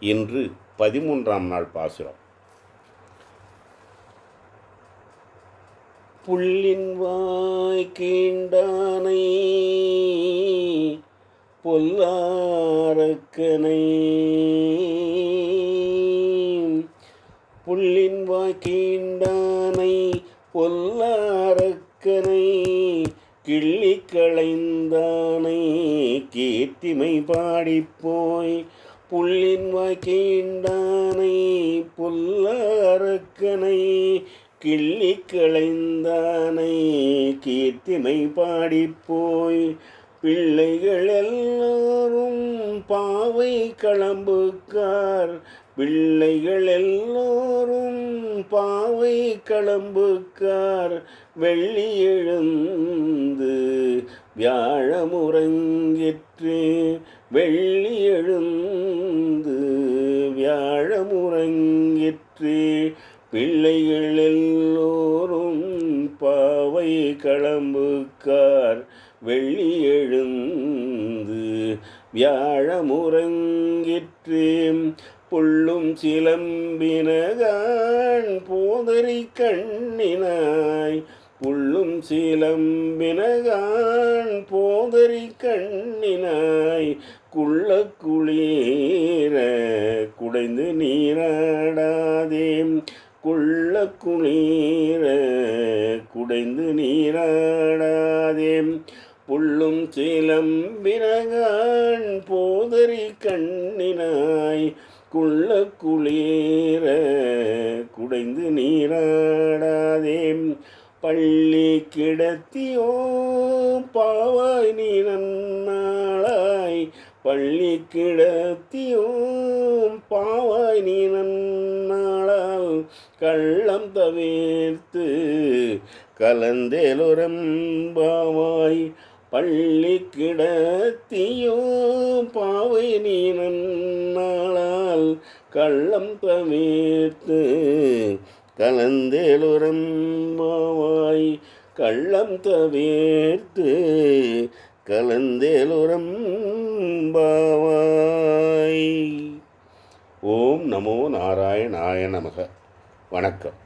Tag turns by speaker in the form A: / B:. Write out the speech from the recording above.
A: இன்று பதிமூன்றாம் நாள் பாசுரம். புள்ளின் வாய் கீண்டானை பொல்லாரக்கனை. புள்ளின் வாய் கீண்டானை பொல்லாரக்கனை கிள்ளி களைந்தானை கீர்த்திமை பாடிப்போய் புள்ளின் வாய் கீண்டானை கிள்ளி களைந்தானை கீர்த்திமை பாடிப்போய். பிள்ளைகள் எல்லோரும் பாவை களம்புக்கார் பிள்ளைகள் எல்லோரும் பாவை களம்புக்கார் வெள்ளி எழுந்து வியாழமுறங்கிற்று வெள்ளி எழுந்து வியாழமுறங்கிற்று பிள்ளைகள் எல்லோரும் பாவை களம்புக்கார் வெள்ளி எழுந்து வியாழமுறங்கிற்று புள்ளும் சிலம்பினகான் போதறி கண்ணினாய் புள்ளும் சிலம்பினகான் போதறி கண்ணினாய் குள்ள குளீர குடைந்து நீராடாதே. குள்ள குளீர குடைந்து நீராடாதே. புள்ளும் சிலம்பினகான் போதறி கண்ணினாய் குள்ள குளீர குடைந்து நீராடாதே. பள்ளி கிடத்தியோ பாவாய் நீ நன்னாளாய். பள்ளி கிடத்தியோ பாவாய் நீ நன்னாளால் கள்ளம் தவிர்த்து கலந்தேலுரம் பாவாய். பள்ளி கிடத்தியோ பாவை நீ நன்னாளால் கள்ளம் தவிர்த்து கலந்தேலுரம் பாவாய். கள்ளம் தவிர்த்து கலந்தேலுரம் பாவாய் ஓம் நமோ நாராயணாய நமக. வணக்கம்.